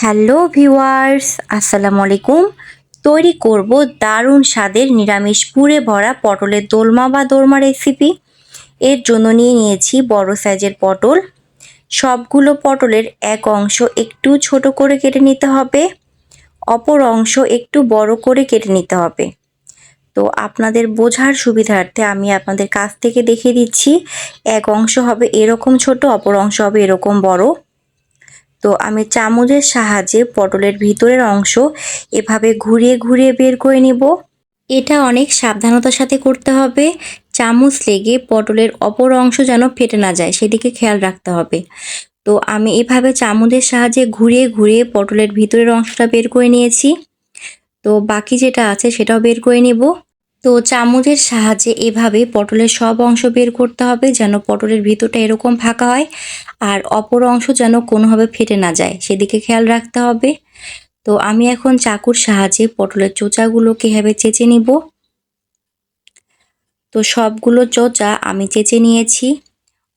Hello viewers, আসসালামু আলাইকুম। তৈরি করব দারুণ স্বাদের নিরামিষ পুরে ভরা পটলের দোলমা বা দোলমা রেসিপি এর জন্য নিয়ে নিয়েছি বড় সাইজের পটল। সবগুলো পটলের এক অংশ একটু ছোট করে কেটে নিতে হবে। অপর অংশ একটু বড় করে কেটে নিতে হবে। তো আপনাদের বোঝার সুবিধার্থে আমি আপনাদের কাছ থেকে দেখিয়ে দিচ্ছি। এক অংশ হবে এরকম ছোট, অপর অংশ হবে এরকম বড়। তো আমি চামচের সাহায্যে পটলের ভিতরের অংশ এভাবে ঘুরিয়ে ঘুরিয়ে বের করে নিব। এটা অনেক সাবধানতার সাথে করতে হবে। চামচ লেগে পটলের অপর অংশ যেন ফেটে না যায়, সেদিকে খেয়াল রাখতে হবে। তো আমি এভাবে চামচের সাহায্যে ঘুরিয়ে ঘুরিয়ে পটলের ভিতরের অংশটা বের করে নিয়েছি। তো বাকি যেটা আছে সেটাও বের করে নেব। তো চামচের সাহায্যে এভাবে পটলের সব অংশ বের করতে হবে যেন পটলের ভিতরটা এরকম ফাঁকা হয় আর অপর অংশ যেন কোনোভাবে ফেটে না যায়। সেদিকে খেয়াল রাখতে হবে। তো আমি এখন চাকুর সাহায্যে পটলের চোচাগুলোকে এভাবে চেঁচে নিব। তো সবগুলো চোচা আমি চেঁচে নিয়েছি।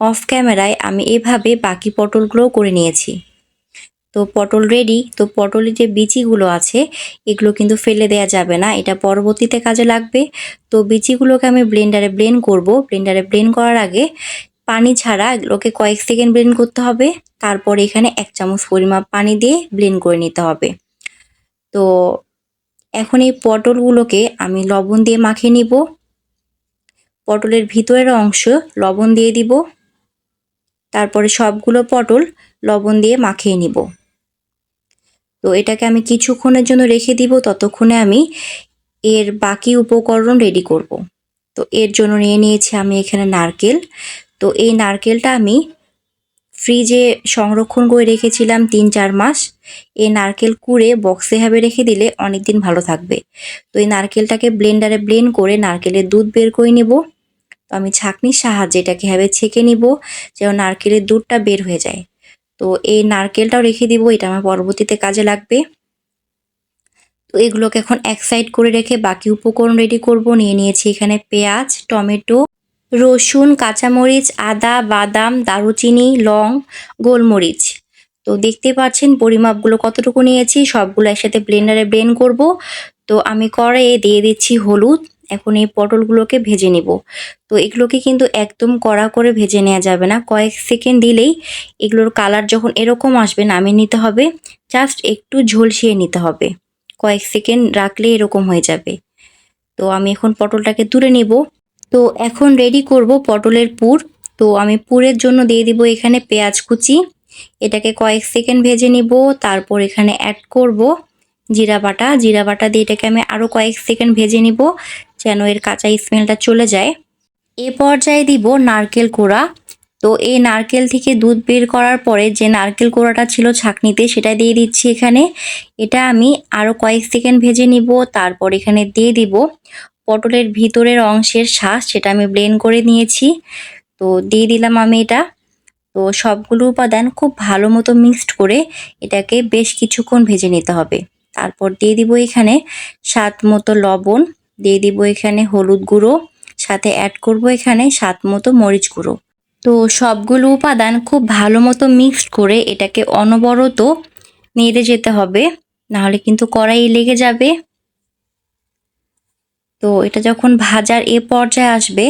অফ ক্যামেরায় আমি এভাবে বাকি পটলগুলোও করে নিয়েছি। তো পটল রেডি তো পটলের যে বিচিগুলো আছে, এগুলো কিন্তু ফেলে দেওয়া যাবে না, এটা পরবর্তীতে কাজে লাগবে। তো বিচিগুলোকে আমি ব্লেন্ডারে ব্লেন্ড করব। ব্লেন্ডারে ব্লেন্ড করার আগে পানি ছাড়া এগুলোকে কয়েক সেকেন্ড ব্লেন্ড করতে হবে। তারপর এখানে এক চামচ পরিমাপ পানি দিয়ে ব্লেন্ড করে নিতে হবে। তো এখন এই পটলগুলোকে আমি লবণ দিয়ে মাখিয়ে নিব। পটলের ভিতরের অংশ লবণ দিয়ে দিব। তারপরে সবগুলো পটল লবণ দিয়ে মাখিয়ে নিব। তো এটাকে আমি কিছুক্ষণের জন্য রেখে দিব, ততক্ষণে আমি এর বাকি উপকরণ রেডি করব। তো এর জন্য নিয়ে নিয়েছি আমি এখানে নারকেল। তো এই নারকেলটা আমি ফ্রিজে সংরক্ষণ করে রেখেছিলাম তিন চার মাস। এই নারকেল কুড়ে বক্সে ভাবে রেখে দিলে অনেক দিন ভালো থাকবে। তো এই নারকেলটাকে ব্লেন্ডারে ব্লেন্ড করে নারকেলের দুধ বের করে নিব। তো আমি ছাঁকনির সাহায্যে এটাকে ভাবে ছেঁকে নিব, যেন নারকেলের দুধটা বের হয়ে যায়। তো এই নারকেলটাও রেখে দিব, এটা আমার পরবর্তীতে কাজে লাগবে। তো এগুলোকে এখন এক সাইড করে রেখে বাকি উপকরণ রেডি করব। নিয়ে নিয়েছি এখানে পেঁয়াজ, টমেটো, রসুন, কাঁচামরিচ, আদা, বাদাম, দারুচিনি, লং, গোলমরিচ। তো দেখতে পাচ্ছেন পরিমাপগুলো কতটুকু নিয়েছি, সবগুলো একসাথে ব্লেন্ডারে ব্লেন্ড করব। তো আমি কড়াইয়ে দিয়ে দিচ্ছি হলুদ এখন এই পটলগুলোকে ভেজে নিব। তো এগুলোকে কিন্তু একদম কড়া করে ভেজে নেওয়া যাবে না। কয়েক সেকেন্ড দিলেই এগুলোর কালার যখন এরকম আসবে, নামিয়ে নিতে হবে। জাস্ট একটু ঝলসিয়ে নিতে হবে। কয়েক সেকেন্ড রাখলে এরকম হয়ে যাবে। তো আমি এখন পটলটাকে তুলে নিব। তো এখন রেডি করব পটলের পুর। তো আমি পুরের জন্য দিয়ে দিব এখানে পেঁয়াজ কুচি। এটাকে কয়েক সেকেন্ড ভেজে নিব। তারপর এখানে অ্যাড করব জিরা বাটা। জিরা বাটা দিয়ে এটাকে আমি আরও কয়েক সেকেন্ড ভেজে নিব যেন এর কাঁচা স্মেলটা চলে যায়। এ পর্যায়ে দিব নারকেল কোড়া। তো এই নারকেল থেকে দুধ বের করার পরে যে নারকেল কোড়াটা ছিল ছাকনিতে সেটা দিয়ে দিচ্ছি এখানে। এটা আমি আরও কয়েক সেকেন্ড ভেজে নিব, তারপর এখানে দিয়ে দিব পটলের ভিতরের অংশের শ্বাস সেটা আমি ব্লেন্ড করে নিয়েছি। তো দিয়ে দিলাম আমি এটা। তো সবগুলো উপাদান খুব ভালো মতো মিক্সড করে এটাকে বেশ কিছুক্ষণ ভেজে নিতে হবে। তারপর দিয়ে দিব এখানে স্বাদ মতো লবণ, দিয়ে দিব এখানে হলুদ গুঁড়ো, সাথে অ্যাড করব এখানে স্বাদ মতো মরিচ গুঁড়ো। তো সবগুলো উপাদান খুব ভালো মতো মিক্সড করে এটাকে অনবরত নেড়ে যেতে হবে, নাহলে কিন্তু কড়াই লেগে যাবে। তো এটা যখন ভাজার এ পর্যায়ে আসবে,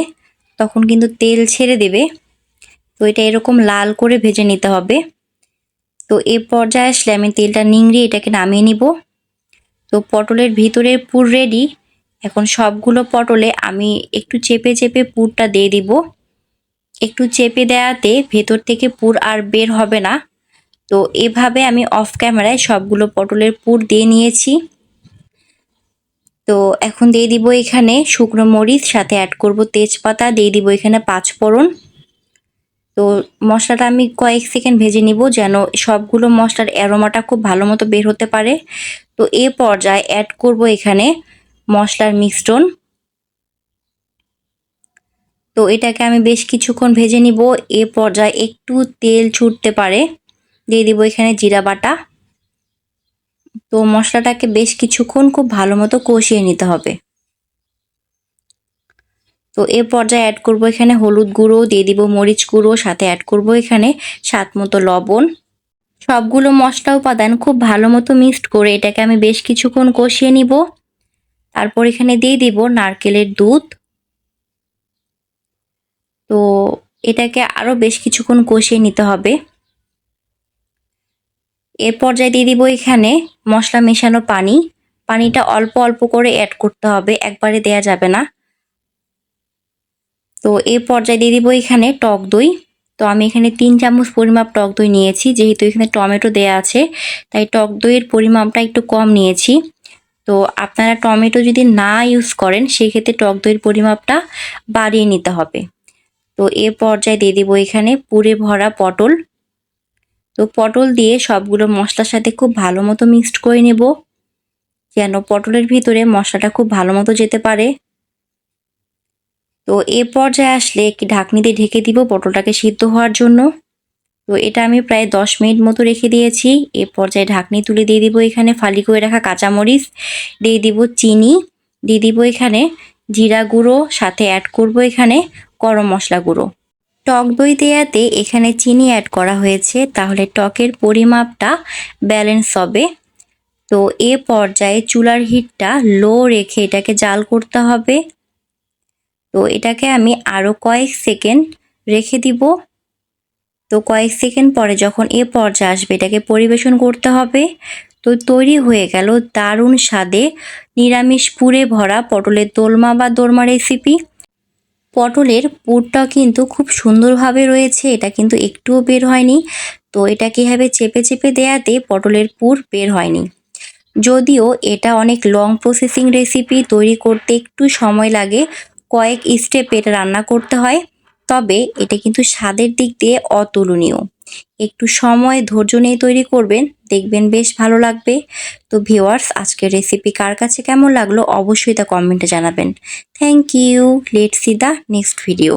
তখন কিন্তু তেল ছেড়ে দেবে। তো এটা এরকম লাল করে ভেজে নিতে হবে। তো এ পর্যায়ে আসলে আমি তেলটা নিংড়ে এটাকে নামিয়ে নিব। তো পটলের ভিতরের পুর রেডি এখন সবগুলো পটলে আমি একটু চেপে চেপে পুরটা দিয়ে দিব। একটু চেপে দেওয়াতে ভেতর থেকে পুর আর বের হবে না। তো এভাবে আমি অফ ক্যামেরায় সবগুলো পটলের পুর দিয়ে নিয়েছি। তো এখন দিয়ে দিব এখানে শুকনো মরিচ, সাথে অ্যাড করব তেজপাতা, দিয়ে দিব এখানে পাঁচ ফোড়ন তো মশলাটা আমি কয়েক সেকেন্ড ভেজে নিব যেন সবগুলো মশলার অ্যারোমাটা খুব ভালো মতো বের হতে পারে। তো এ পর্যায়ে অ্যাড করব এখানে মশলার মিশ্রণ তো এটাকে আমি বেশ কিছুক্ষণ ভেজে নিব, এ পর্যায়ে একটু তেল ছুটতে পারে। দিয়ে দিব এখানে জিরা বাটা। তো মশলাটাকে বেশ কিছুক্ষণ খুব ভালো মতো কষিয়ে নিতে হবে। তো এ পর্যায়ে অ্যাড করব এখানে হলুদ গুঁড়ো, দিয়ে দিব মরিচ গুঁড়ো, সাথে অ্যাড করব এখানে স্বাদ মতো লবণ। সবগুলো মশলা উপাদান খুব ভালো মতো মিক্সড করে এটাকে আমি বেশ কিছুক্ষণ কষিয়ে নিব। তারপর এখানে দিয়ে দিব নারকেলের দুধ। তো এটাকে আরও বেশ কিছুক্ষণ কষিয়ে নিতে হবে। এর পর্যায়ে দিয়ে দিব এখানে মশলা মেশানো পানি। পানিটা অল্প অল্প করে অ্যাড করতে হবে, একবারে দেয়া যাবে না। এর পর্যায়ে দিয়ে দিব এখানে টক দই। তো আমি এখানে তিন চামচ পরিমাপ টক দই নিয়েছি, যেহেতু এখানে টমেটো দেয়া আছে, তাই টক দইয়ের পরিমাপটা একটু কম নিয়েছি। তো আপনারা টমেটো যদি না ইউজ করেন, সেক্ষেত্রে টক দইয়ের পরিমাপটা বাড়িয়ে নিতে হবে। তো এ পর্যায়ে দিয়ে দিব এখানে পুরে ভরা পটল। তো পটল দিয়ে সবগুলো মশলার সাথে খুব ভালো মতো মিক্সড করে নেব, যেন পটলের ভিতরে মশলাটা খুব ভালো মতো যেতে পারে। তো এ পর্যায়ে আসলে একটি ঢাকনি দিয়ে ঢেকে দিব পটলটাকে সিদ্ধ হওয়ার জন্য। তো এটা আমি প্রায় দশ মিনিট মতো রেখে দিয়েছি। এ পর্যায়ে ঢাকনি তুলে দিয়ে দিব এখানে ফালি করে রাখা কাঁচামরিচ, দিয়ে দিব চিনি, দিয়ে দিব এখানে জিরা গুঁড়ো, সাথে অ্যাড করব এখানে গরম মশলা গুঁড়ো। টক দই দেয়াতে এখানে চিনি অ্যাড করা হয়েছে, তাহলে টকের পরিমাপটা ব্যালেন্স হবে। তো এ পর্যায়ে চুলার হিটটা লো রেখে এটাকে জাল করতে হবে। তো এটাকে আমি আরও কয়েক সেকেন্ড রেখে দিব। তো কয়েক সেকেন্ড পরে যখন এ পর্যায়ে আসবে, এটাকে পরিবেশন করতে হবে। তো তৈরি হয়ে গেল দারুণ স্বাদে নিরামিষ পুরে ভরা পটলের দোলমা বা দোলমা রেসিপি পটলের পুরটা কিন্তু খুব সুন্দরভাবে রয়েছে, এটা কিন্তু একটুও বের হয়নি। তো এটা কীভাবে চেপে চেপে দেয়াতে পটলের পুর বের হয়নি। যদিও এটা অনেক লং প্রসেসিং রেসিপি তৈরি করতে একটু সময় লাগে। কয়েক স্টেপে এটা রান্না করতে হয়। তবে এটা কিন্তু স্বাদের দিক দিয়ে অতুলনীয়। একটু সময়, ধৈর্য নিয়ে তৈরি করবেন, দেখবেন বেশ ভালো লাগবে। তো ভিওয়ার্স আজকের রেসিপি কার কাছে কেমন লাগল অবশ্যই তা কমেন্টে জানাবেন। Thank you let see the next video